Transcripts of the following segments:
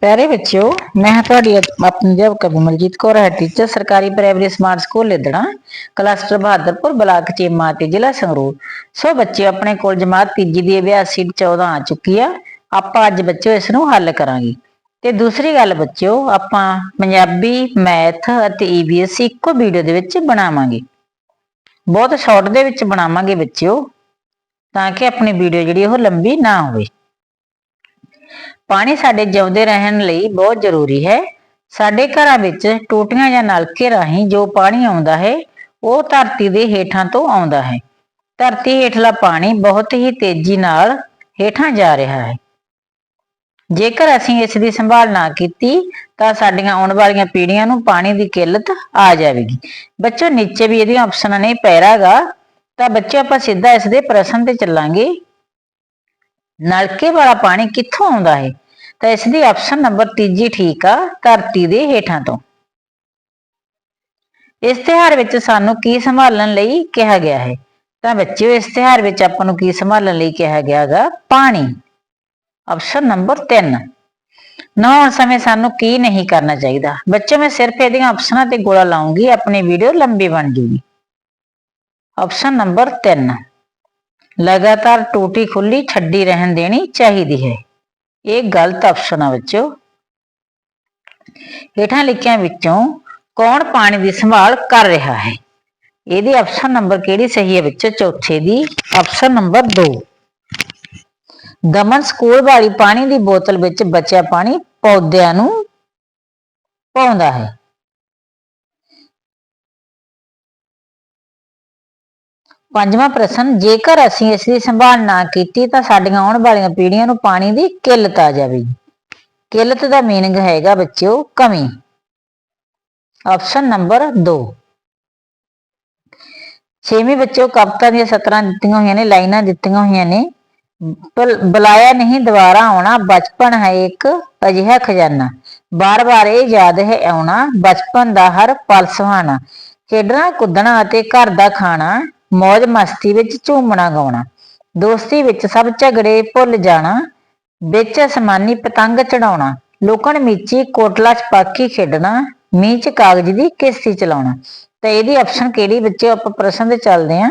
ਪਿਆਰੇ ਬੱਚਿਓ, ਮੈਂ ਤੁਹਾਡੀ ਅਪ- ਆਪਣੀ ਅਧਿਆਪਕ ਬਿਮਲਜੀਤ ਕੌਰ, ਹੈ ਟੀਚਰ ਸਰਕਾਰੀ primary smart school Lidra cluster Bahadurpur block Cheema ਤੇ ਜ਼ਿਲ੍ਹਾ ਸੰਗਰੂਰ। ਸੋ ਬੱਚੇ ਆਪਣੇ ਕੋਲ ਜਮਾਤ ਤੀਜੀ ਦੀ ਅਭਿਆਸ ਸ਼ੀਟ 14 ਆ ਚੁੱਕੀ ਆ, ਆਪਾਂ ਅੱਜ ਬੱਚਿਓ ਇਸ ਨੂੰ ਹੱਲ ਕਰਾਂਗੇ। ਤੇ ਦੂਸਰੀ ਗੱਲ ਬੱਚਿਓ, ਆਪਾਂ ਪੰਜਾਬੀ, ਮੈਥ ਅਤੇ ਈਬੀਐਸ ਇੱਕੋ ਵੀਡੀਓ ਦੇ ਵਿੱਚ ਬਣਾਵਾਂਗੇ। ਬਹੁਤ ਸ਼ਾਰਟ ਦੇ ਵਿੱਚ ਬਣਾਵਾਂਗੇ ਬੱਚਿਓ, ਤਾਂ ਕਿ ਆਪਣੀ ਵੀਡੀਓ ਜਿਹੜੀ ਉਹ ਲੰਬੀ ਨਾ ਹੋਵੇ। ਪਾਣੀ ਸਾਡੇ ਜਿਉਂਦੇ ਰਹਿਣ ਲਈ ਬਹੁਤ ਜ਼ਰੂਰੀ ਹੈ। ਸਾਡੇ ਘਰਾਂ ਵਿੱਚ ਟੂਟੀਆਂ ਜਾਂ ਨਲਕੇ ਰਾਹੀਂ ਜੋ ਪਾਣੀ ਆਉਂਦਾ ਹੈ, ਉਹ ਧਰਤੀ ਦੇ ਹੇਠਾਂ ਤੋਂ ਆਉਂਦਾ ਹੈ। ਧਰਤੀ ਹੇਠਲਾ ਪਾਣੀ ਬਹੁਤ ਹੀ ਤੇਜ਼ੀ ਨਾਲ ਹੇਠਾਂ ਜਾ ਰਿਹਾ ਹੈ। ਜੇਕਰ ਅਸੀਂ ਇਸ ਦੀ ਸੰਭਾਲ ਨਾ ਕੀਤੀ, ਤਾਂ ਸਾਡੀਆਂ ਆਉਣ ਵਾਲੀਆਂ ਪੀੜ੍ਹੀਆਂ ਨੂੰ ਪਾਣੀ ਦੀ ਕਿੱਲਤ ਆ ਜਾਵੇਗੀ। ਬੱਚੋ, ਨੀਚੇ ਵੀ ਇਹਦੀਆਂ ਆਪਸ਼ਨਾਂ ਨੇ ਪੈਰਾਗਾ। ਤਾਂ ਬੱਚੇ, ਆਪਾਂ ਸਿੱਧਾ ਇਸ ਦੇ ਪ੍ਰਸ਼ਨ ਤੇ ਚੱਲਾਂਗੇ। ਨਲਕੇ ਵਾਲਾ ਪਾਣੀ ਕਿੱਥੋਂ ਆਉਂਦਾ ਹੈ? ਤਾਂ ਇਸ ਦੀ ਆਪਸ਼ਨ ਨੰਬਰ ਤੀਜੀ ਠੀਕ ਆ, ਧਰਤੀ ਦੇ ਹੇਠਾਂ ਤੋਂ। ਇਸ ਇਸ਼ਤਿਹਾਰ ਵਿੱਚ ਸਾਨੂੰ ਕੀ ਸੰਭਾਲਣ ਲਈ ਕਿਹਾ ਗਿਆ ਹੈ? ਤਾਂ ਬੱਚਿਓ, ਇਸ ਇਸ਼ਤਿਹਾਰ ਵਿੱਚ ਆਪਾਂ ਨੂੰ ਕੀ ਸੰਭਾਲਣ ਲਈ ਕਿਹਾ ਗਿਆ ਹੈਗਾ ਪਾਣੀ। ਆਪਸ਼ਨ ਨੰਬਰ 3 ਨਹਾਉਣ ਸਮੇਂ ਸਾਨੂੰ ਕੀ ਨਹੀਂ ਕਰਨਾ ਚਾਹੀਦਾ? ਬੱਚਿਓ, ਮੈਂ ਸਿਰਫ ਇਹਦੀਆਂ ਆਪਸ਼ਨਾਂ ਤੇ ਗੋਲਾ ਲਾਉਂਗੀ, ਆਪਣੀ ਵੀਡੀਓ ਲੰਬੀ ਬਣ ਜੂਗੀ। ਆਪਸ਼ਨ ਨੰਬਰ 3 ਲਗਾਤਾਰ ਟੂਟੀ ਖੁੱਲੀ, ਛੱਡੀ ਰਹਿਣ ਦੇਣੀ ਚਾਹੀਦੀ ਹੈ। ਇਹ ਗਲਤ ਆਪਸ਼ਨ ਆ ਬੱਚੋ ਹੇਠਾਂ ਲਿਖਿਆਂ ਵਿੱਚੋਂ ਕੌਣ ਪਾਣੀ ਦੀ ਸੰਭਾਲ ਕਰ ਰਿਹਾ ਹੈ? ਇਹਦੀ ਆਪਸ਼ਨ ਨੰਬਰ ਕਿਹੜੀ ਸਹੀ ਹੈ ਬੱਚੋ ਚੌਥੇ ਦੀ ਆਪਸ਼ਨ ਨੰਬਰ 2 ਦਮਨ ਸਕੂਲ ਵਾਲੀ ਪਾਣੀ ਦੀ ਬੋਤਲ ਵਿੱਚ ਬਚਿਆ ਪਾਣੀ ਪੌਦਿਆਂ ਨੂੰ ਪਾਉਂਦਾ ਹੈ। ਪੰਜਵਾਂ ਪ੍ਰਸ਼ਨ, ਜੇਕਰ ਅਸੀਂ ਇਸ ਦੀ ਸੰਭਾਲ ਨਾ ਕੀਤੀ ਤਾਂ ਸਾਡੀਆਂ ਆਉਣ ਵਾਲੀਆਂ ਪੀੜ੍ਹੀਆਂ ਨੂੰ ਪਾਣੀ ਦੀ ਕਿੱਲਤ ਆ ਜਾਵੇਗੀ। ਕਿੱਲਤ ਦਾ ਮੀਨਿੰਗ ਹੈਗਾ ਬੱਚਿਓ ਕਮੀ। ਆਪਸ਼ਨ ਨੰਬਰ 2 ਛੇਵੀਂ ਬੱਚਿਓ ਕਵਿਤਾ ਦੀਆਂ ਸਤਰਾਂ ਦਿੱਤੀਆਂ ਹੋਈਆਂ ਨੇ, ਲਾਈਨਾਂ ਦਿੱਤੀਆਂ ਹੋਈਆਂ ਨੇ। ਬੁਲਾਇਆ ਨਹੀਂ ਦੁਬਾਰਾ ਆਉਣਾ, ਬਚਪਨ ਹੈ ਇੱਕ ਅਜਿਹਾ ਖਜ਼ਾਨਾ। ਬਾਰ-ਬਾਰ ਇਹ ਯਾਦ ਹੈ ਆਉਣਾ, ਬਚਪਨ ਦਾ ਹਰ ਪਲ ਸੁਹਾਣਾ। ਖੇਡਣਾ, ਕੁੱਦਣਾ ਅਤੇ ਘਰ ਦਾ ਖਾਣਾ ਮौज ਮਸਤੀ ਵਿੱਚ ਝੂਮਣਾ ਗਾਉਣਾ। ਦੋਸਤੀ ਵਿੱਚ ਸਭ ਝਗੜੇ ਭੁੱਲ ਜਾਣਾ। ਵਿੱਚ ਅਸਮਾਨੀ ਪਤੰਗ ਚੜਾਉਣਾ। ਲੋਕਣ ਮੀਚੀ ਕੋਟਲਾ ਛਪਾਕੀ ਖੇਡਣਾ। ਮੀਂਹ ਕਾਗਜ਼ ਦੀ ਕਿਸ਼ਤੀ ਚਲਾਉਣਾ। ਤਾਂ ਇਹਦੀ ਆਪਸ਼ਨ ਕਿਹੜੀ ਬੱਚੇ ਆਪਾਂ ਪ੍ਰਸ਼ਨ ਤੇ ਚੱਲਦੇ ਆਂ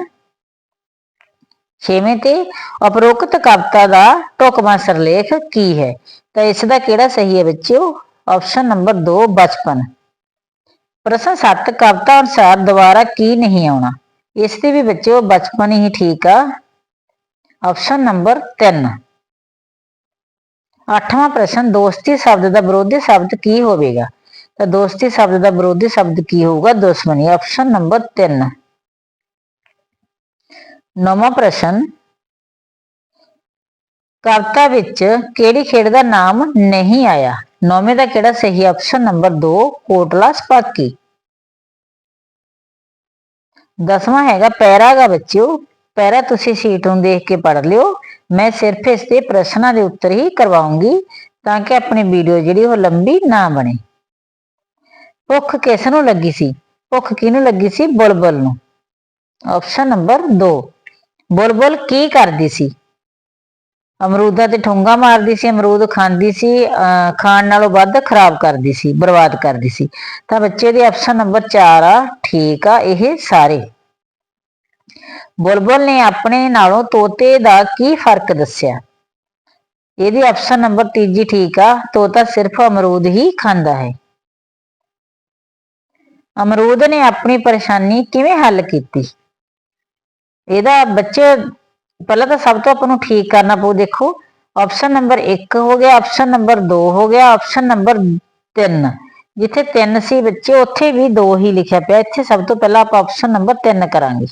ਛੇਵੇਂ ਤੇ ਉਪਰੋਕਤ ਕਵਿਤਾ ਦਾ ਢੁਕਵਾਂ ਸਰਲੇਖ ਕੀ ਹੈ? ਤਾਂ ਇਸ ਦਾ ਕਿਹੜਾ ਸਹੀ ਹੈ ਬੱਚਿਓ ਆਪਸ਼ਨ ਨੰਬਰ 2 ਬਚਪਨ। ਪ੍ਰਸ਼ਨ 7 ਕਵਿਤਾ ਅਨੁਸਾਰ ਦੁਬਾਰਾ ਕੀ ਨਹੀਂ ਆਉਣਾ? ਇਸ ਦੇ ਵੀ ਬੱਚਿਓ ਬਚਪਨ ਹੀ ਠੀਕ ਆ। ਆਪਸ਼ਨ ਨੰਬਰ 3 ਅੱਠਵਾਂ ਪ੍ਰਸ਼ਨ, ਦੋਸਤੀ ਸ਼ਬਦ ਦਾ ਵਿਰੋਧੀ ਸ਼ਬਦ ਕੀ ਹੋਵੇਗਾ? ਤਾਂ ਦੋਸਤੀ ਸ਼ਬਦ ਦਾ ਵਿਰੋਧੀ ਸ਼ਬਦ ਕੀ ਹੋਊਗਾ? ਦੁਸ਼ਮਣੀ। ਆਪਸ਼ਨ ਨੰਬਰ 3 ਨੌਵਾਂ ਪ੍ਰਸ਼ਨ ਕਵਿਤਾ ਵਿੱਚ ਕਿਹੜੀ ਖੇਡ ਦਾ ਨਾਮ ਨਹੀਂ ਆਇਆ? ਨੌਵੇਂ ਦਾ ਕਿਹੜਾ ਸਹੀ? Option number 2 Kotla Spaki. ਦਸਵਾਂ ਹੈਗਾ, ਪੈਰਾ ਦਾ ਬੱਚਿਓ, ਪੈਰਾ ਤੁਸੀਂ ਸ਼ੀਟ ਨੂੰ ਦੇਖ ਕੇ ਪੜ੍ਹ ਲਿਓ। ਮੈਂ ਸਿਰਫ ਇਸ ਦੇ ਪ੍ਰਸ਼ਨਾਂ ਦੇ ਉੱਤਰ ਹੀ ਕਰਵਾਉਂਗੀ, ਤਾਂ ਕਿ ਆਪਣੀ ਵੀਡੀਓ ਜਿਹੜੀ ਉਹ ਲੰਬੀ ਨਾ ਬਣੇ। ਭੁੱਖ ਕਿਸ ਨੂੰ ਲੱਗੀ ਸੀ? ਭੁੱਖ ਕਿਹਨੂੰ ਲੱਗੀ ਸੀ? ਬੁਲਬੁਲ ਨੂੰ। ਆਪਸ਼ਨ ਨੰਬਰ 2 ਬੁਲਬੁਲ ਕੀ ਕਰਦੀ ਸੀ? ਅਮਰੂਦਾਂ ਤੇ ਠੁੰਗਾ ਮਾਰਦੀ ਸੀ, ਅਮਰੂਦ ਖਾਂਦੀ ਸੀ ਖਾਣ ਨਾਲੋਂ ਵੱਧ ਖਰਾਬ ਕਰਦੀ ਸੀ, ਬਰਬਾਦ ਕਰਦੀ ਸੀ। ਤਾਂ ਬੱਚੇ ਦੇ ਆਪਸ਼ਨ ਨੰਬਰ 4 ਆ, ਠੀਕ ਆ, ਇਹ ਸਾਰੇ। ਬੁਲਬੁਲ ਨੇ ਆਪਣੇ ਨਾਲੋਂ ਤੋਤੇ ਦਾ ਕੀ ਫ਼ਰਕ ਦੱਸਿਆ? ਇਹਦੀ ਆਪਸ਼ਨ ਨੰਬਰ ਤੀਜੀ ਠੀਕ ਆ, ਤੋਤਾ ਸਿਰਫ ਅਮਰੂਦ ਹੀ ਖਾਂਦਾ ਹੈ। ਅਮਰੂਦ ਨੇ ਆਪਣੀ ਪਰੇਸ਼ਾਨੀ ਕਿਵੇਂ ਹੱਲ ਕੀਤੀ? ਇਹਦਾ ਬੱਚੇ ਪਹਿਲਾਂ ਤਾਂ ਸਭ ਤੋਂ ਆਪਾਂ ਨੂੰ ਠੀਕ ਕਰਨਾ ਪਊ, ਦੇਖੋ ਆਪਸ਼ਨ ਨੰਬਰ 1 ਹੋ ਗਿਆ ਆਪਸ਼ਨ ਨੰਬਰ 2 ਹੋ ਗਿਆ ਆਪਸ਼ਨ ਨੰਬਰ 3 ਜਿੱਥੇ 3 ਸੀ ਬੱਚੇ, ਉੱਥੇ ਵੀ 2 ਹੀ ਲਿਖਿਆ ਪਿਆ। ਇੱਥੇ ਸਭ ਤੋਂ ਪਹਿਲਾਂ ਆਪਾਂ ਆਪਸ਼ਨ ਨੰਬਰ 3 ਕਰਾਂਗੇ।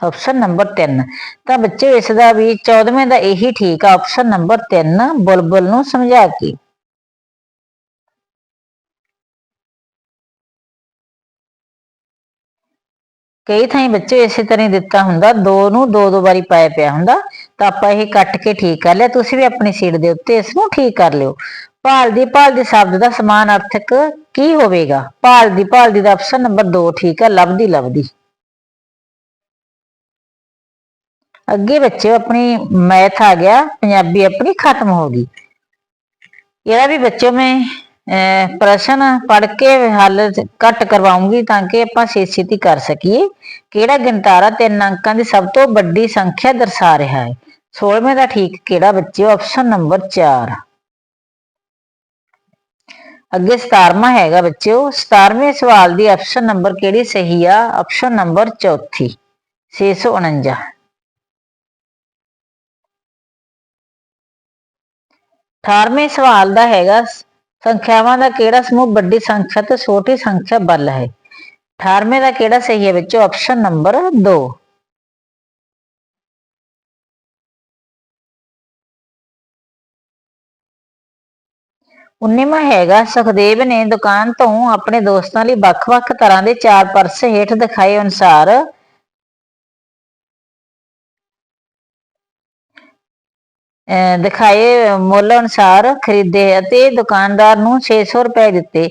ਆਪਸ਼ਨ ਨੰਬਰ 3 ਤਾਂ ਬੱਚੇ, ਇਸ ਦਾ ਵੀ 14ਵੇਂ ਦਾ ਇਹੀ ਠੀਕ ਆ। ਆਪਸ਼ਨ ਨੰਬਰ 3 ਬੁਲਬੁਲ ਨੂੰ ਸਮਝਾ ਕੇ। ਕਈ ਥਾਈਂ ਬੱਚੇ ਇਸੇ ਤਰ੍ਹਾਂ ਹੀ ਦਿੱਤਾ ਹੁੰਦਾ, ਦੋ ਨੂੰ ਦੋ ਦੋ ਵਾਰੀ ਪਾਇਆ ਪਿਆ ਹੁੰਦਾ, ਤਾਂ ਆਪਾਂ ਇਹ ਕੱਟ ਕੇ ਠੀਕ ਕਰ ਲਿਆ, ਤੁਸੀਂ ਵੀ ਆਪਣੀ ਸੀਟ ਦੇ ਉੱਤੇ ਇਸ ਨੂੰ ਠੀਕ ਕਰ ਲਿਓ। ਭਾਲਦੀ ਭਾਲਦੀ ਸ਼ਬਦ ਦਾ ਸਮਾਨ ਅਰਥਕ ਕੀ ਹੋਵੇਗਾ? ਭਾਲ ਭਾਲਦੀ ਭਾਲਦੀ ਦਾ ਆਪਸ਼ਨ ਨੰਬਰ 2 ਠੀਕ ਹੈ ਲੱਭਦੀ ਲੱਭਦੀ। ਅੱਗੇ ਬੱਚੇ ਆਪਣੀ ਮੈਥ ਆ ਗਿਆ, ਪੰਜਾਬੀ ਆਪਣੀ ਖਤਮ ਹੋ ਗਈ। ਇਹਦਾ ਵੀ ਬੱਚੋ ਮੈਂ ਅਹ, ਪ੍ਰਸ਼ਨ ਪੜ੍ਹ ਕੇ ਹੱਲ ਘੱਟ ਕਰਵਾਉਂਗੀ ਤਾਂ ਕਿ ਆਪਾਂ ਛੇਤੀ ਛੇਤੀ ਕਰ ਸਕੀਏ। ਕਿਹੜਾ ਗਿਣਤਾਰਾ ਤਿੰਨ ਅੰਕਾਂ ਦੀ ਸਭ ਤੋਂ ਵੱਡੀ ਸੰਖਿਆ ਦਰਸਾ ਰਿਹਾ ਹੈ? 16ਵੇਂ ਦਾ ਠੀਕ ਕਿਹੜਾ ਬੱਚਿਓ ਆਪਸ਼ਨ ਨੰਬਰ 4 ਅੱਗੇ 17ਵਾਂ ਹੈਗਾ ਬੱਚਿਓ। 17ਵੇਂ ਸਵਾਲ ਦੀ ਆਪਸ਼ਨ ਨੰਬਰ ਕਿਹੜੀ ਸਹੀ ਆ? ਆਪਸ਼ਨ ਨੰਬਰ ਚੌਥੀ। 649 18ਵੇਂ ਸਵਾਲ ਦਾ ਹੈਗਾ ਸੰਖਿਆਵਾਂ ਦਾ ਕਿਹੜਾ ਸਮੂਹ ਵੱਡੀ ਸੰਖਿਆ ਤੋਂ ਛੋਟੀ ਸੰਖਿਆ ਵੱਲ ਹੈ? 18ਵੇਂ ਦਾ ਕਿਹੜਾ ਸਹੀ ਹੈ ਬੱਚੋ ਆਪਸ਼ਨ ਨੰਬਰ 2 19ਵਾਂ ਹੈਗਾ, ਸੁਖਦੇਵ ਨੇ ਦੁਕਾਨ ਤੋਂ ਆਪਣੇ ਦੋਸਤਾਂ ਲਈ ਵੱਖ-ਵੱਖ ਤਰ੍ਹਾਂ ਦੇ ਚਾਰ ਪਰਸ ਹੇਠ ਦਿਖਾਏ ਅਨੁਸਾਰ ਦਿਖਾਏ ਮੁੱਲ ਅਨੁਸਾਰ ਖਰੀਦੇ ਅਤੇ ਦੁਕਾਨਦਾਰ ਨੂੰ 600 ਰੁਪਏ ਦਿੱਤੇ।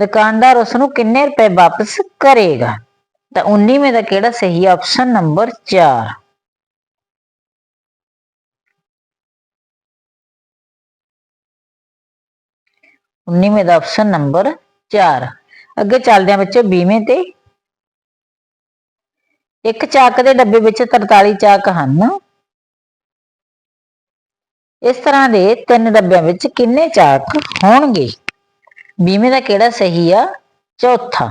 ਦੁਕਾਨਦਾਰ ਉਸ ਨੂੰ ਕਿੰਨੇ ਰੁਪਏ ਵਾਪਸ ਕਰੇਗਾ? ਤਾਂ 19ਵੇਂ ਦਾ ਕਿਹੜਾ ਸਹੀ ਆਪਸ਼ਨ ਨੰਬਰ 4 19ਵੇਂ ਦਾ ਆਪਸ਼ਨ ਨੰਬਰ 4 ਅੱਗੇ ਚੱਲਦੇ ਹਾਂ ਬੱਚੋ 20ਵੇਂ ਤੇ। ਇੱਕ ਚਾਕ ਦੇ ਡੱਬੇ ਵਿੱਚ 43 ਚਾਕ ਹਨ। ਇਸ ਤਰ੍ਹਾਂ ਦੇ ਤਿੰਨ ਡੱਬਿਆਂ ਵਿੱਚ ਕਿੰਨੇ ਚਾਕ ਹੋਣਗੇ? 20ਵੇਂ ਦਾ ਕਿਹੜਾ ਸਹੀ ਆ? ਚੌਥਾ।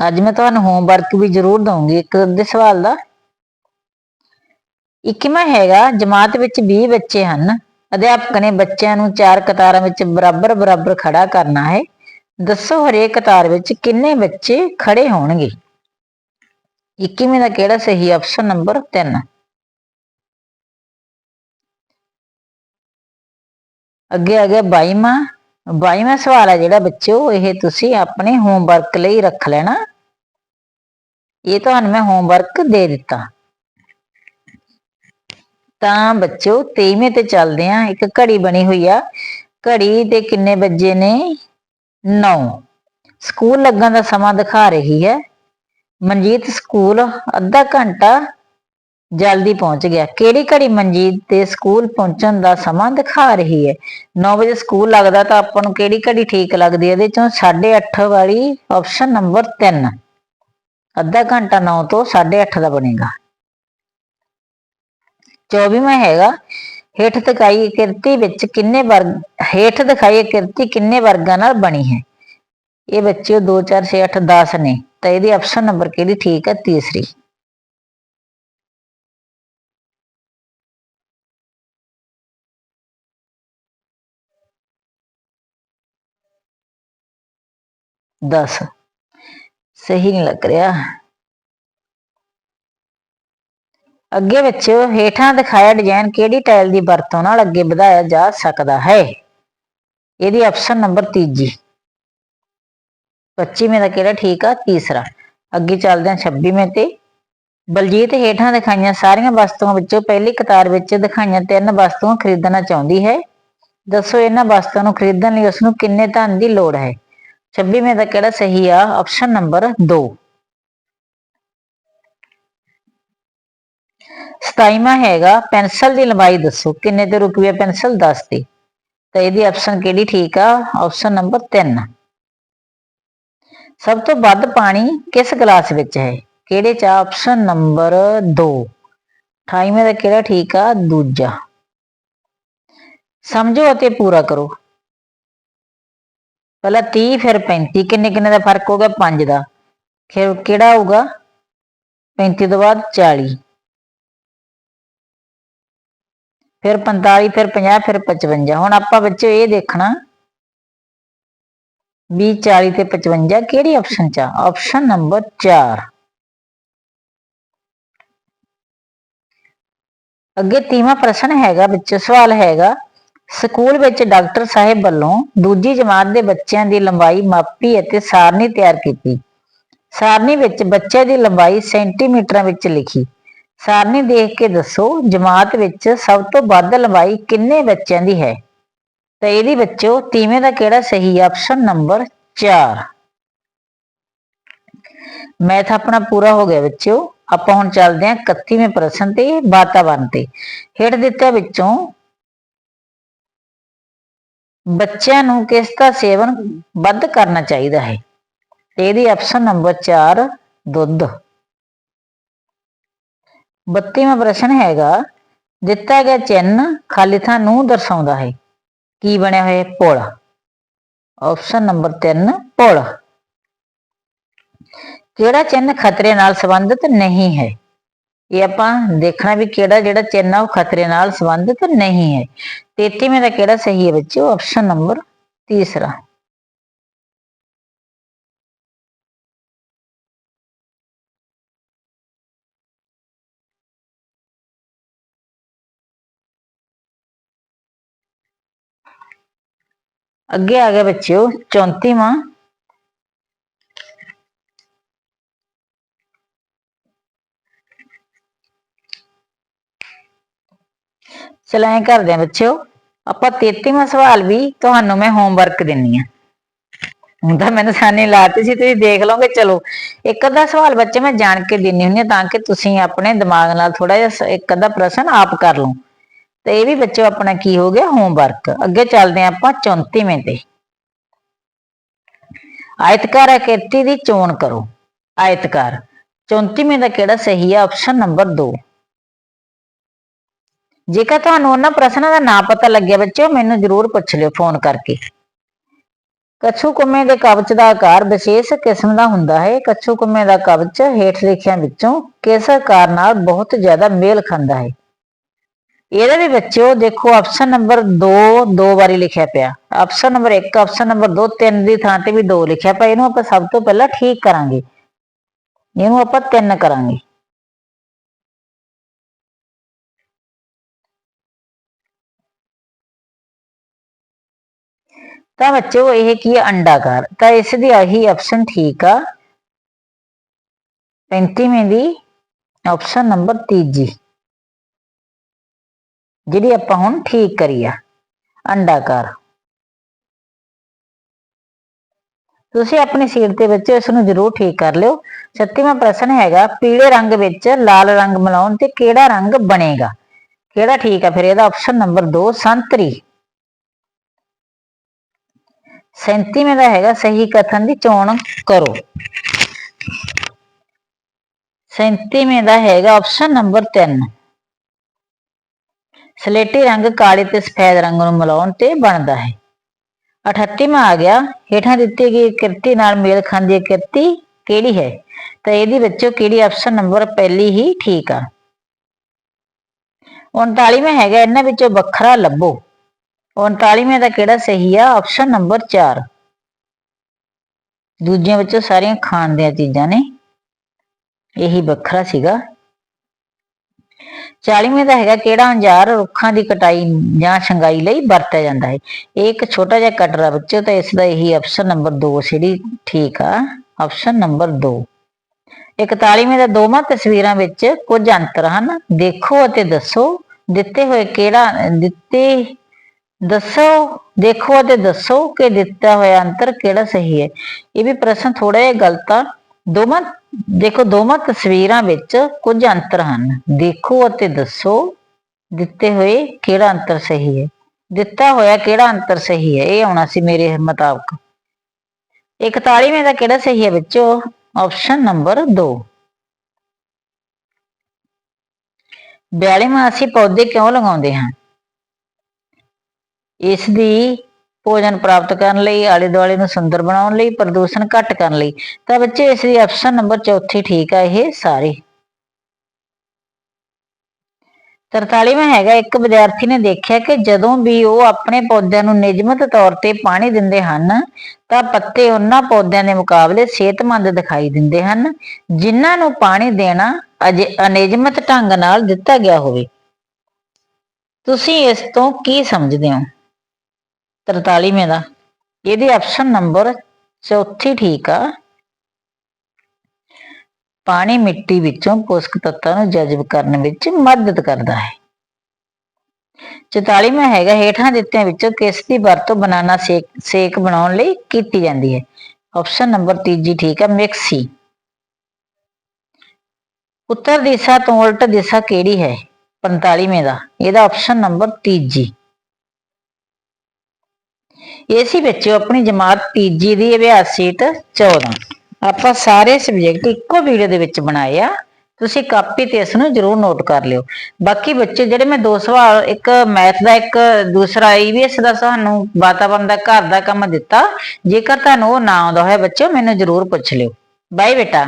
ਅੱਜ ਮੈਂ ਤੁਹਾਨੂੰ ਹੋਮਵਰਕ ਵੀ ਜ਼ਰੂਰ ਦਊਂਗੀ ਇੱਕ ਅੱਧੇ ਸਵਾਲ ਦਾ। ਇੱਕਵਾਂ ਹੈਗਾ, ਜਮਾਤ ਵਿੱਚ 20 ਬੱਚੇ ਹਨ। ਅਧਿਆਪਕ ਨੇ ਬੱਚਿਆਂ ਨੂੰ ਚਾਰ ਕਤਾਰਾਂ ਵਿੱਚ ਬਰਾਬਰ ਬਰਾਬਰ ਖੜਾ ਕਰਨਾ ਹੈ। ਦੱਸੋ ਹਰੇਕ ਕਤਾਰ ਵਿੱਚ ਕਿੰਨੇ ਬੱਚੇ ਖੜੇ ਹੋਣਗੇ? 21ਵੇਂ ਦਾ ਕਿਹੜਾ ਸਹੀ ਆਪਸ਼ਨ ਨੰਬਰ 3 ਅੱਗੇ ਆ ਗਿਆ 22ਵਾਂ 22ਵਾਂ ਸਵਾਲ ਹੈ ਜਿਹੜਾ ਬੱਚਿਓ, ਇਹ ਤੁਸੀਂ ਆਪਣੇ ਹੋਮਵਰਕ ਲਈ ਰੱਖ ਲੈਣਾ। ਇਹ ਤੁਹਾਨੂੰ ਮੈਂ ਹੋਮਵਰਕ ਦੇ ਦਿੱਤਾ। ਤਾਂ ਬੱਚਿਓ 23ਵੇਂ ਤੇ ਚੱਲਦੇ ਆ। ਇੱਕ ਘੜੀ ਬਣੀ ਹੋਈ ਆ। ਘੜੀ ਦੇ ਕਿੰਨੇ ਵੱਜੇ ਨੇ? 9 ਸਕੂਲ ਲੱਗਣ ਦਾ ਸਮਾਂ ਦਿਖਾ ਰਹੀ ਹੈ। ਮਨਜੀਤ, ਸਕੂਲ ਅੱਧਾ ਘੰਟਾ ਜਲਦੀ ਪਹੁੰਚ ਗਿਆ। ਕਿਹੜੀ ਘੜੀ ਮਨਜੀਤ ਦੇ ਸਕੂਲ ਪਹੁੰਚਣ ਦਾ ਸਮਾਂ ਦਿਖਾ ਰਹੀ ਹੈ 9 ਵਜੇ ਸਕੂਲ ਲੱਗਦਾ ਤਾਂ ਆਪਾਂ ਨੂੰ ਕਿਹੜੀ ਘੜੀ ਠੀਕ ਲੱਗਦੀ ਹੈ ਇਹਦੇ ਚੋਂ 8:30 ਵਾਲੀ ਆਪਸ਼ਨ ਨੰਬਰ 3 ਅੱਧਾ ਘੰਟਾ 9 ਤੋਂ 8:30 ਦਾ ਬਣੇਗਾ। 24ਵਾਂ ਹੈਗਾ। ਹੇਠ ਦਿਖਾਈ ਕਿਰਤੀ ਵਿੱਚ ਕਿੰਨੇ ਵਰਗ, ਹੇਠ ਦਿਖਾਈ ਕਿਰਤੀ ਕਿੰਨੇ ਵਰਗਾਂ ਨਾਲ ਬਣੀ ਹੈ? ਇਹ ਬੱਚੇ 2 4 6 8 10 ਨੇ। ਤਾਂ ਇਹਦੀ ਆਪਸ਼ਨ ਨੰਬਰ ਕਿਹੜੀ ਠੀਕ ਹੈ? ਤੀਸਰੀ। दस ਸਹੀ ਨਹੀਂ ਲੱਗ ਰਿਹਾ। ਅੱਗੇ ਵਿੱਚ ਹੇਠਾਂ ਦਿਖਾਇਆ ਡਿਜ਼ਾਈਨ ਕਿਹੜੀ ਟਾਈਲ ਦੀ ਵਰਤੋਂ ਨਾਲ ਅੱਗੇ ਵਧਾਇਆ ਜਾ ਸਕਦਾ ਹੈ? ਇਹਦੀ ਆਪਸ਼ਨ ਨੰਬਰ ਤੀਜੀ। 25ਵੇਂ ਦਾ ਕਿਹੜਾ ਠੀਕ ਆ? ਤੀਸਰਾ। ਅੱਗੇ ਚੱਲਦੇ ਹਾਂ 26ਵੇਂ ਤੇ। ਬਲਜੀਤ ਹੇਠਾਂ ਦਿਖਾਈਆਂ ਸਾਰੀਆਂ ਵਸਤੂਆਂ ਵਿੱਚੋਂ ਪਹਿਲੀ ਕਤਾਰ ਵਿੱਚ ਦਿਖਾਈਆਂ ਤਿੰਨ ਵਸਤੂਆਂ ਖਰੀਦਣਾ ਚਾਹੁੰਦੀ ਹੈ। ਦੱਸੋ ਇਹਨਾਂ ਵਸਤੂਆਂ ਨੂੰ ਖਰੀਦਣ ਲਈ ਉਸ ਨੂੰ ਕਿੰਨੇ ਧਨ ਦੀ ਲੋੜ ਹੈ? 26ਵੇਂ ਦਾ ਕਿਹੜਾ ਸਹੀ ਆ? ਆਪਸ਼ਨ ਨੰਬਰ 2 27ਵਾਂ ਹੈਗਾ ਪੈਨਸਲ ਦੀ ਲੰਬਾਈ ਦੱਸੋ, ਕਿੰਨੇ ਤੇ ਰੁਕੀ ਹੈ ਪੈਨਸਲ 10 ਤੇ ਤਾਂ ਇਹਦੀ ਆਪਸ਼ਨ ਕਿਹੜੀ ਠੀਕ ਆ? ਆਪਸ਼ਨ ਨੰਬਰ 3 ਸਭ ਤੋਂ ਵੱਧ ਪਾਣੀ ਕਿਸ ਗਲਾਸ ਵਿੱਚ ਹੈ? ਕਿਹੜੇ ਚ ਆਪਸ਼ਨ ਨੰਬਰ 2 28ਵੇਂ ਦਾ ਕਿਹੜਾ ਠੀਕ ਆ? ਦੂਜਾ। ਸਮਝੋ ਅਤੇ ਪੂਰਾ ਕਰੋ। ਪਹਿਲਾਂ 30 ਫਿਰ 35 ਕਿੰਨੇ ਕਿੰਨੇ ਦਾ ਫ਼ਰਕ ਹੋ ਗਿਆ 5 ਦਾ। ਫਿਰ ਕਿਹੜਾ ਹੋਊਗਾ? 35 ਤੋਂ ਬਾਅਦ 40 ਫਿਰ 45 ਫਿਰ 50 ਫਿਰ 55 ਹੁਣ ਆਪਾਂ ਬੱਚੇ ਇਹ ਦੇਖਣਾ। ਵੀ 40 ਤੇ 55 ਕਿਹੜੀ ਆਪਸ਼ਨ ਚ ਆ? ਆਪਸ਼ਨ ਨੰਬਰ 4 ਅੱਗੇ ਤੀਵਾਂ ਪ੍ਰਸ਼ਨ ਹੈਗਾ, ਵਿੱਚ ਸਵਾਲ ਹੈਗਾ। ਸਕੂਲ ਵਿੱਚ ਡਾਕਟਰ ਸਾਹਿਬ ਵੱਲੋਂ ਦੂਜੀ ਜਮਾਤ ਦੇ ਬੱਚਿਆਂ ਦੀ ਲੰਬਾਈ ਮਾਪੀ ਅਤੇ ਸਾਰਣੀ ਤਿਆਰ ਕੀਤੀ। ਸਾਰਣੀ ਵਿੱਚ ਬੱਚੇ ਦੀ ਲੰਬਾਈ ਸੈਂਟੀਮੀਟਰਾਂ ਵਿੱਚ ਲਿਖੀ। ਸਾਰਣੀ ਦੇਖ ਕੇ ਦੱਸੋ, ਜਮਾਤ ਵਿੱਚ ਸਭ ਤੋਂ ਵੱਧ ਲੰਬਾਈ ਕਿੰਨੇ ਬੱਚਿਆਂ ਦੀ ਹੈ? ਤਾਂ ਇਹਦੀ ਬੱਚੋ ਤੀਵੇਂ ਦਾ ਕਿਹੜਾ ਸਹੀ ਆਪਸ਼ਨ ਨੰਬਰ 4 ਮੈਥ ਆਪਣਾ ਪੂਰਾ ਹੋ ਗਿਆ ਬੱਚਿਓ ਆਪਾਂ ਹੁਣ ਚੱਲਦੇ ਹਾਂ 31ਵੇਂ ਪ੍ਰਸ਼ਨ ਤੇ ਵਾਤਾਵਰਣ ਤੇ। ਹੇਠ ਦਿੱਤੇ ਵਿੱਚੋਂ ਬੱਚਿਆਂ ਨੂੰ ਕਿਸ ਦਾ ਸੇਵਨ ਵੱਧ ਕਰਨਾ ਚਾਹੀਦਾ ਹੈ? ਇਹਦੀ ਆਪਸ਼ਨ ਨੰਬਰ 4 ਦੁੱਧ। 32ਵਾਂ ਪ੍ਰਸ਼ਨ ਹੈਗਾ, ਦਿੱਤਾ ਗਿਆ ਚਿੰਨ ਖਾਲੀ ਥਾਂ ਨੂੰ ਦਰਸਾਉਂਦਾ ਹੈ। ਕੀ ਬਣਿਆ ਹੋਇਆ ਹੈ? ਪੁਲ। ਆਪਸ਼ਨ ਨੰਬਰ 3 ਪੁਲ। ਕਿਹੜਾ ਚਿੰਨ ਖਤਰੇ ਨਾਲ ਸੰਬੰਧਿਤ ਨਹੀਂ ਹੈ? ਇਹ ਆਪਾਂ ਦੇਖਣਾ ਵੀ ਕਿਹੜਾ ਜਿਹੜਾ ਚਿੰਨ ਆ ਉਹ ਖਤਰੇ ਨਾਲ ਸੰਬੰਧਿਤ ਨਹੀਂ ਹੈ। 33ਵੇਂ ਦਾ ਕਿਹੜਾ ਸਹੀ ਹੈ ਬੱਚਿਓ? ਆਪਸ਼ਨ ਨੰਬਰ ਤੀਸਰਾ। ਅੱਗੇ ਆ ਗਿਆ ਬੱਚਿਓ 34ਵਾਂ ਚਲੋ ਐਂ ਕਰਦੇ ਆ ਬੱਚਿਓ, ਆਪਾਂ 33ਵਾਂ ਸਵਾਲ ਵੀ ਤੁਹਾਨੂੰ ਮੈਂ ਹੋਮਵਰਕ ਦਿੰਨੀ ਆ ਹੁਣ ਤਾਂ ਮੈਨੂੰ ਸਾਨੀ ਲਾਤੀ ਸੀ, ਤੁਸੀਂ ਦੇਖ ਲਓਗੇ, ਚਲੋ। ਇੱਕ ਅੱਧਾ ਸਵਾਲ ਬੱਚੇ ਮੈਂ ਜਾਣ ਕੇ ਦਿੰਨੀ ਹੁੰਦੀ ਤਾਂ ਕਿ ਤੁਸੀਂ ਆਪਣੇ ਦਿਮਾਗ ਨਾਲ ਥੋੜਾ ਜਿਹਾ ਇੱਕ ਅੱਧਾ ਪ੍ਰਸ਼ਨ ਆਪ ਕਰ ਲਓ। ਤੇ ਇਹ ਵੀ ਬੱਚਿਓ ਆਪਣਾ ਕੀ ਹੋ ਗਿਆ ਹੋਮਵਰਕ ਅੱਗੇ ਚੱਲਦੇ ਆ ਆਪਾਂ 34ਵੇਂ ਤੇ। ਆਇਤਕਾਰ ਆਕ੍ਰਿਤੀ ਦੀ ਚੋਣ ਕਰੋ। ਆਇਤਕਾਰ। 34ਵੇਂ ਦਾ ਕਿਹੜਾ ਸਹੀ ਹੈ ਆਪਸ਼ਨ ਨੰਬਰ 2 ਜੇਕਰ ਤੁਹਾਨੂੰ ਉਹਨਾਂ ਪ੍ਰਸ਼ਨਾਂ ਦਾ ਨਾਂ ਪਤਾ ਲੱਗਿਆ ਬੱਚਿਓ, ਮੈਨੂੰ ਜ਼ਰੂਰ ਪੁੱਛ ਲਿਓ ਫੋਨ ਕਰਕੇ। ਕੱਛੂ ਕੁੰਮੇ ਦੇ ਕਵਚ ਦਾ ਆਕਾਰ ਵਿਸ਼ੇਸ਼ ਕਿਸਮ ਦਾ ਹੁੰਦਾ ਹੈ। ਕੱਛੂ ਕੁੰਮੇ ਦਾ ਕਵਚ ਹੇਠ ਲਿਖਿਆਂ ਵਿੱਚੋਂ ਕਿਸ ਆਕਾਰ ਨਾਲ ਬਹੁਤ ਜ਼ਿਆਦਾ ਮੇਲ ਖਾਂਦਾ ਹੈ। ਇਹਦੇ ਵੀ ਬੱਚਿਓ, ਦੇਖੋ ਆਪਸ਼ਨ ਨੰਬਰ 2 ਦੋ ਵਾਰੀ ਲਿਖਿਆ ਪਿਆ। ਆਪਸ਼ਨ ਨੰਬਰ 1 ਆਪਸ਼ਨ ਨੰਬਰ 2 ਤਿੰਨ ਦੀ ਥਾਂ ਤੇ ਵੀ 2 ਲਿਖਿਆ ਪਿਆ। ਇਹਨੂੰ ਆਪਾਂ ਸਭ ਤੋਂ ਪਹਿਲਾਂ ਠੀਕ ਕਰਾਂਗੇ। ਇਹਨੂੰ ਆਪਾਂ ਤਿੰਨ ਕਰਾਂਗੇ। ਤਾਂ ਬੱਚਿਓ ਇਹ ਕੀ ਹੈ? ਅੰਡਾਕਾਰ ਤਾਂ ਇਸ ਦੀ ਆਹੀ ਆਪਸ਼ਨ ਠੀਕ ਆ। 35ਵੀਂ ਦੀ ਆਪਸ਼ਨ ਨੰਬਰ ਤੀਜੀ। ਜਿਹੜੀ ਆਪਾਂ ਹੁਣ ਠੀਕ ਕਰੀ ਆ। ਅੰਡਾਕਾਰ ਤੁਸੀਂ ਆਪਣੀ ਸੀਟ ਦੇ ਵਿੱਚ ਇਸ ਨੂੰ ਜ਼ਰੂਰ ਠੀਕ ਕਰ ਲਿਓ। 36ਵਾਂ ਪ੍ਰਸ਼ਨ ਹੈਗਾ, ਪੀਲੇ ਰੰਗ ਵਿੱਚ ਲਾਲ ਰੰਗ ਮਿਲਾਉਣ ਤੇ ਕਿਹੜਾ ਰੰਗ ਬਣੇਗਾ? ਕਿਹੜਾ ਠੀਕ ਆ? ਫਿਰ ਇਹਦਾ ਆਪਸ਼ਨ ਨੰਬਰ 2 ਸੰਤਰੀ। 37ਵੇਂ ਦਾ ਹੈਗਾ, ਸਹੀ ਕਥਨ ਦੀ ਚੋਣ ਕਰੋ। 37ਵੇਂ ਦਾ ਹੈਗਾ ਆਪਸ਼ਨ ਨੰਬਰ 3 ਸਲੇਟੀ ਰੰਗ ਕਾਲੇ ਤੇ ਸਫੈਦ ਰੰਗ ਨੂੰ ਮਿਲਾਉਣ ਤੇ ਬਣਦਾ ਹੈ। 38ਵਾਂ ਆ ਗਿਆ, ਹੇਠਾਂ ਦਿੱਤੀ ਗਈ ਕਿਰਤੀ ਨਾਲ ਮੇਲ ਖਾਂਦੀ ਹੈ ਕਿਰਤੀ ਕਿਹੜੀ ਹੈ? ਤਾਂ ਇਹਦੀ ਵਿੱਚੋਂ ਕਿਹੜੀ ਆਪਸ਼ਨ ਨੰਬਰ ਪਹਿਲੀ ਹੀ ਠੀਕ ਆ? 39ਵਾਂ ਹੈਗਾ, ਇਹਨਾਂ ਵਿੱਚੋਂ ਵੱਖਰਾ ਲੱਭੋ। 39ਵੇਂ ਦਾ ਕਿਹੜਾ ਸਹੀ ਆ? ਆਪਸ਼ਨ ਨੰਬਰ 4 ਦੂਜਿਆਂ ਵਿੱਚੋਂ ਸਾਰੀਆਂ ਖਾਣ ਦੀਆਂ ਚੀਜ਼ਾਂ ਨੇ। ਇਹੀ ਵੱਖਰਾ ਸੀਗਾ। 40ਵੇਂ ਦਾ ਹੈਗਾ ਕਿਹੜਾ? ਅੰਜਾਰ ਰੁੱਖਾਂ ਦੀ ਕਟਾਈ ਜਾਂ ਛੰਗਾਈ ਲਈ ਵਰਤਿਆ ਜਾਂਦਾ ਹੈ। ਇਹ ਇੱਕ ਛੋਟਾ ਜਿਹਾ ਕਟਰਾ ਆ ਬੱਚੋ ਤਾਂ ਇਸ ਦਾ ਇਹੀ ਆਪਸ਼ਨ ਨੰਬਰ 2 ਜਿਹੜੀ ਠੀਕ ਆ। ਆਪਸ਼ਨ ਨੰਬਰ 2 41ਵੇਂ ਦਾ ਦੋਵਾਂ ਤਸਵੀਰਾਂ ਵਿੱਚ ਕੁਝ ਅੰਤਰ ਹਨ। ਦੇਖੋ ਅਤੇ ਦੱਸੋ, ਦਿੱਤੇ ਹੋਏ ਕਿਹੜਾ, ਦਿੱਤੇ ਦੱਸੋ, ਦੇਖੋ ਅਤੇ ਦੱਸੋ ਕਿ ਦਿੱਤਾ ਹੋਇਆ ਅੰਤਰ ਕਿਹੜਾ ਸਹੀ ਹੈ। ਇਹ ਵੀ ਪ੍ਰਸ਼ਨ ਥੋੜਾ ਜਿਹਾ ਗਲਤ ਆ। ਦੋਵਾਂ, ਦੇਖੋ, ਦੋਵਾਂ ਤਸਵੀਰਾਂ ਵਿੱਚ ਕੁਝ ਅੰਤਰ ਹਨ। ਦੇਖੋ ਅਤੇ ਦੱਸੋ ਦਿੱਤੇ ਹੋਏ ਕਿਹੜਾ ਅੰਤਰ ਸਹੀ ਹੈ। ਦਿੱਤਾ ਹੋਇਆ ਕਿਹੜਾ ਅੰਤਰ ਸਹੀ ਹੈ? ਇਹ ਆਉਣਾ ਸੀ ਮੇਰੇ ਮੁਤਾਬਕ। 41ਵੇਂ ਦਾ ਕਿਹੜਾ ਸਹੀ ਹੈ ਬੱਚੋ ਆਪਸ਼ਨ ਨੰਬਰ 2 42ਵਾਂ ਅਸੀਂ ਪੌਦੇ ਕਿਉਂ ਲਗਾਉਂਦੇ ਹਾਂ? ਇਸ ਦੀ ਭੋਜਨ ਪ੍ਰਾਪਤ ਕਰਨ ਲਈ ਆਲੇ ਦੁਆਲੇ ਨੂੰ ਸੁੰਦਰ ਬਣਾਉਣ ਲਈ, ਪ੍ਰਦੂਸ਼ਣ ਘੱਟ ਕਰਨ ਲਈ। ਤਾਂ ਬੱਚੇ, ਇਸ ਦੀ ਆਪਸ਼ਨ ਨੰਬਰ ਚੌਥੀ ਠੀਕ ਆ ਇਹ ਸਾਰੇ। 43ਵਾਂ ਹੈਗਾ, ਇੱਕ ਵਿਦਿਆਰਥੀ ਨੇ ਦੇਖਿਆ ਕਿ ਜਦੋਂ ਵੀ ਉਹ ਆਪਣੇ ਪੌਦਿਆਂ ਨੂੰ ਨਿਯਮਿਤ ਤੌਰ ਤੇ ਪਾਣੀ ਦਿੰਦੇ ਹਨ, ਤਾਂ ਪੱਤੇ ਉਹਨਾਂ ਪੌਦਿਆਂ ਦੇ ਮੁਕਾਬਲੇ ਸਿਹਤਮੰਦ ਦਿਖਾਈ ਦਿੰਦੇ ਹਨ, ਜਿਨ੍ਹਾਂ ਨੂੰ ਪਾਣੀ ਦੇਣਾ ਅਜੇ ਅਨਿਯਮਿਤ ਢੰਗ ਨਾਲ ਦਿੱਤਾ ਗਿਆ ਹੋਵੇ। ਤੁਸੀਂ ਇਸ ਤੋਂ ਕੀ ਸਮਝਦੇ ਹੋ? 43ਵੇਂ ਦਾ। ਇਹਦੇ ਆਪਸ਼ਨ ਨੰਬਰ ਚੌਥੀ ਠੀਕ ਆ। ਪਾਣੀ ਮਿੱਟੀ ਵਿੱਚੋਂ ਪੋਸ਼ਕ ਤੱਤਾਂ ਨੂੰ ਜਜ਼ਬ ਕਰਨ ਵਿੱਚ ਮਦਦ ਕਰਦਾ ਹੈ। 44ਵਾਂ ਹੈਗਾ, ਹੇਠਾਂ ਦਿੱਤਿਆਂ ਵਿੱਚੋਂ ਕਿਸ ਦੀ ਵਰਤੋਂ ਬਨਾਨਾ ਸੇਕ ਬਣਾਉਣ ਲਈ ਕੀਤੀ ਜਾਂਦੀ ਹੈ। ਆਪਸ਼ਨ ਨੰਬਰ 3 ਠੀਕ ਹੈ ਮਿਕਸੀ। ਉੱਤਰ ਦਿਸ਼ਾ ਤੋਂ ਉਲਟ ਦਿਸ਼ਾ ਕਿਹੜੀ ਹੈ? 45ਵੇਂ ਦਾ। ਇਹਦਾ ਆਪਸ਼ਨ ਨੰਬਰ 3 ਏਸੀ ਵਿੱਚੋਂ ਆਪਣੀ ਜਮਾਤ ਤੀਜੀ ਦੀ ਅਭਿਆਸ ਸੀਟ 14 ਆਪਾਂ ਸਾਰੇ ਸਬਜੈਕਟ ਇੱਕੋ ਵੀਡੀਓ ਦੇ ਵਿੱਚ ਬਣਾਏ ਆ। ਤੁਸੀਂ ਕਾਪੀ ਤੇ ਇਸ ਨੂੰ ਜ਼ਰੂਰ ਨੋਟ ਕਰ ਲਿਓ। ਬਾਕੀ ਬੱਚੇ, ਜਿਹੜੇ ਮੈਂ ਦੋ ਸਵਾਲ, ਇੱਕ ਮੈਥ ਦਾ, ਇੱਕ ਦੂਸਰਾ ਈਵੀਐਸ ਦਾ ਤੁਹਾਨੂੰ ਵਾਤਾਵਰਨ ਦਾ, ਘਰ ਦਾ ਕੰਮ ਦਿੱਤਾ। ਜੇਕਰ ਤੁਹਾਨੂੰ ਉਹ ਨਾ ਆਉਂਦਾ ਹੋਇਆ ਬੱਚਿਓ, ਮੈਨੂੰ ਜ਼ਰੂਰ ਪੁੱਛ ਲਿਓ। ਬਾਏ ਬੇਟਾ।